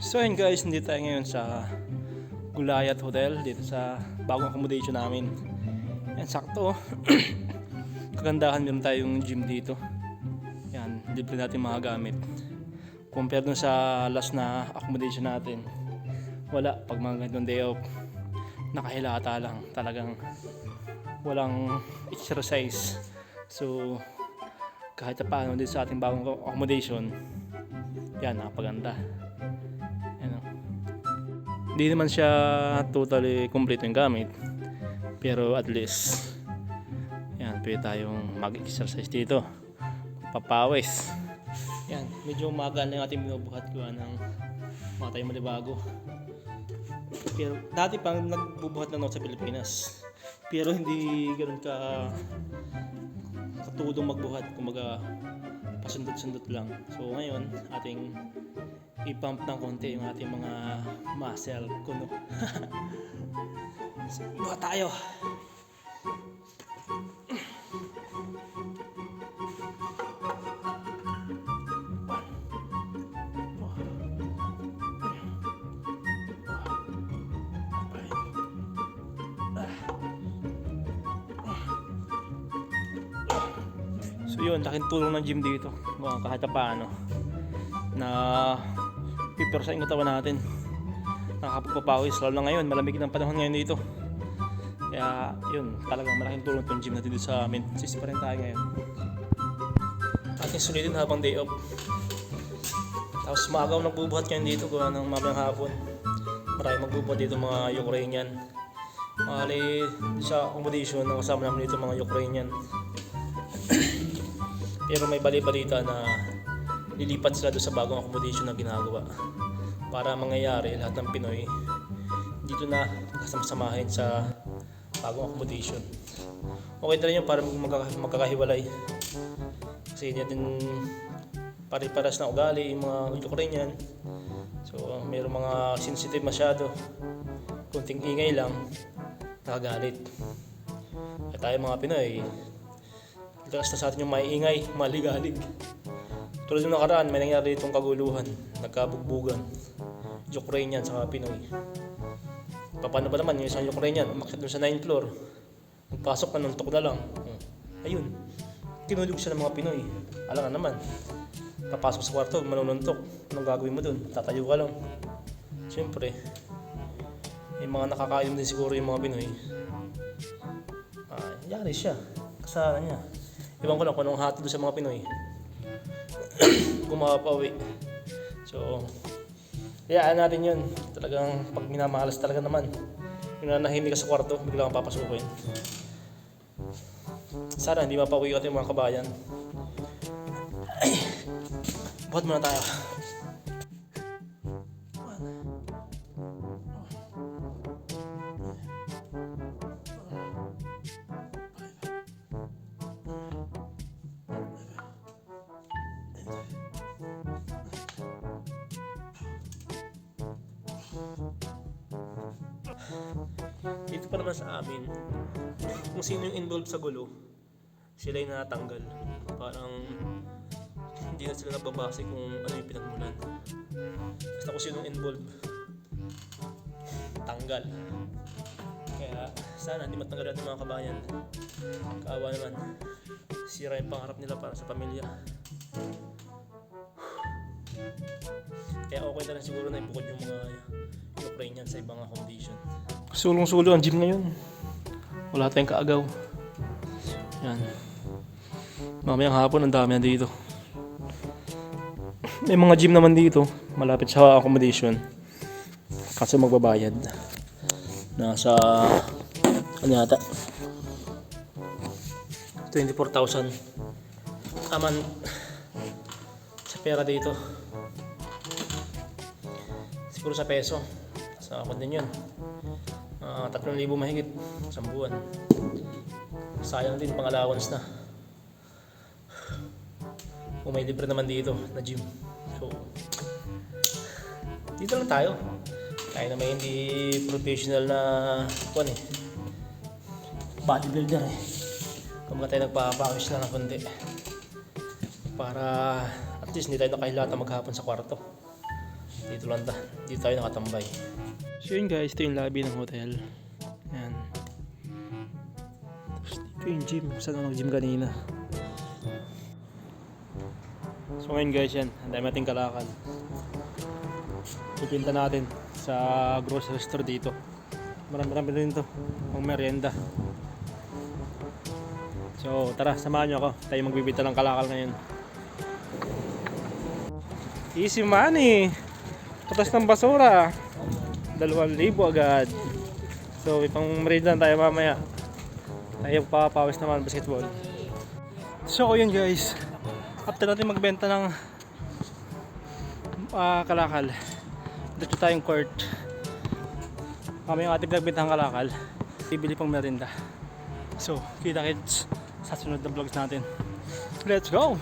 So yun guys, nandito tayo ngayon sa Gulayat Hotel dito sa bagong accommodation namin. Yan, sakto. Kagandahan meron tayong gym dito. Yan, libre natin mga gamit. Compare dun sa last na accommodation natin. Wala, pag mga ganitong day off, nakahilata lang. Talagang walang exercise. So, kahit pa paano dito sa ating bagong accommodation, yan, napaganda. Hindi naman siya totally complete yung gamit. Pero at least, yan, pwede tayong mag-exercise dito. Papawis. Yan, medyo umaga na yung ating binubuhat ko ng mga tayo malibago. Pero dati pang nagbubuhat lang ako sa Pilipinas. Pero hindi ganoon ka katulong magbuhat. Kumaga, pasundot-sundot lang. So ngayon, ating i-pump ng konti yung ating mga muscle kuno. so, tayo. So yun, laking tulong ng gym dito. Mga kahit pa paano. Na pipersa yung katawan natin. Nakakapagpapawis. Lalo na ngayon, malamig ng panahon ngayon dito. Kaya yun, talagang malaking tulong itong gym natin dito sa amin. Sis pa rin tayo ngayon. Ating sulitin habang day off. Tapos maagaw nagbubuhat ngayon dito gawa ng mamayang hapon. Marami magbubuhat dito mga Ukrainian. Mali sa accommodation na kasama namin dito mga Ukrainian. Pero may bali-balita na lilipat sila doon sa bagong accommodation na ginagawa. Para mangyayari lahat ng Pinoy dito na kasama-samahin sa bagong accommodation. Okay na rin yun para magkaka- magkakahiwalay. Kasi hindi natin pare-paras na ugali yung mga Ukrainian. So, mayroong mga sensitive masyado. Kunting ingay lang, nakagalit. At tayo mga Pinoy, Dalas na sa atin yung maiingay, maligalig. Tulad ng nakaraan, may nangyari itong kaguluhan, nagkabugbugan. Ukrainian sa Pinoy. Paano ba naman yung isang Ukrainian, umakyat doon sa 9th floor. Nagpasok na nuntok na lang. Ayun, tinulog siya ng mga Pinoy. Alam nga naman, papasok sa kwarto, manununtok. Anong gagawin mo doon? Tatayo ka lang. Siyempre, yung mga nakakainom din siguro yung mga Pinoy. Ah, yari siya. Kasalanan niya. Iwan ko lang kung anong hati doon sa mga Pinoy. kung. So, hayaan natin yun. Talagang pag minamahalas talaga naman. Yung nanahimik ka sa kwarto, bigla kang papasukin. Sana hindi mapauwi ka ating mga kabayan. Ay, buhat muna tayo. Dito pa naman sa amin, kung sino yung involved sa gulo, sila yung natanggal. Parang hindi na sila nababase kung ano yung pinagmulan. Basta kung sino yung involved, tanggal. Kaya sana hindi matanggal natin mga kabayan. Kaawa naman. Sira yung pangarap nila para sa pamilya. Kaya okay na rin siguro na ibukod yung mga Ukrainian sa ibang accommodation. Sulong-sulo ang gym ngayon. Wala tayong kaagaw. Yan. Mamayang hapon, ang dami dito. May mga gym naman dito, malapit sa accommodation. Kaso magbabayad. Nasa, ano yata? 24,000. Aman, sa pera dito. Siguro sa peso. Sa ako din yun. Ah, 3,000 mahigit. Isang buwan. Sayang din pang allowance na. Kung may libre naman dito na gym. So, dito lang tayo. Tayo na may hindi professional na kuwan eh. Bodybuilder eh. Kumbaga tayo nagpapawis lang ng konti. Para at least hindi tayo nakahilata maghapon sa kwarto. Dito lang ta. Dito tayo nakatambay. So yun guys, ito yung lobby ng hotel. Yan. Tapos dito yung gym. Saan ako nag-gym kanina? So ngayon guys yan, ang dami nating kalakal. Pipinta natin sa grocery store dito. Marami-rami rin to, pang merienda. So tara, samahan nyo ako. Tayo magbibita ng kalakal ngayon. Easy money! Patas ng basura. Dalawang libo agad. So ipang merienda tayo mamaya. Tayo papawis naman basketball. So yun guys, after natin magbenta ng ah, kalakal, dito tayong court. Kami yung ating nagbenta ng kalakal, bibili pang merinda. So, kita kits sa sunod na vlogs natin. Let's go!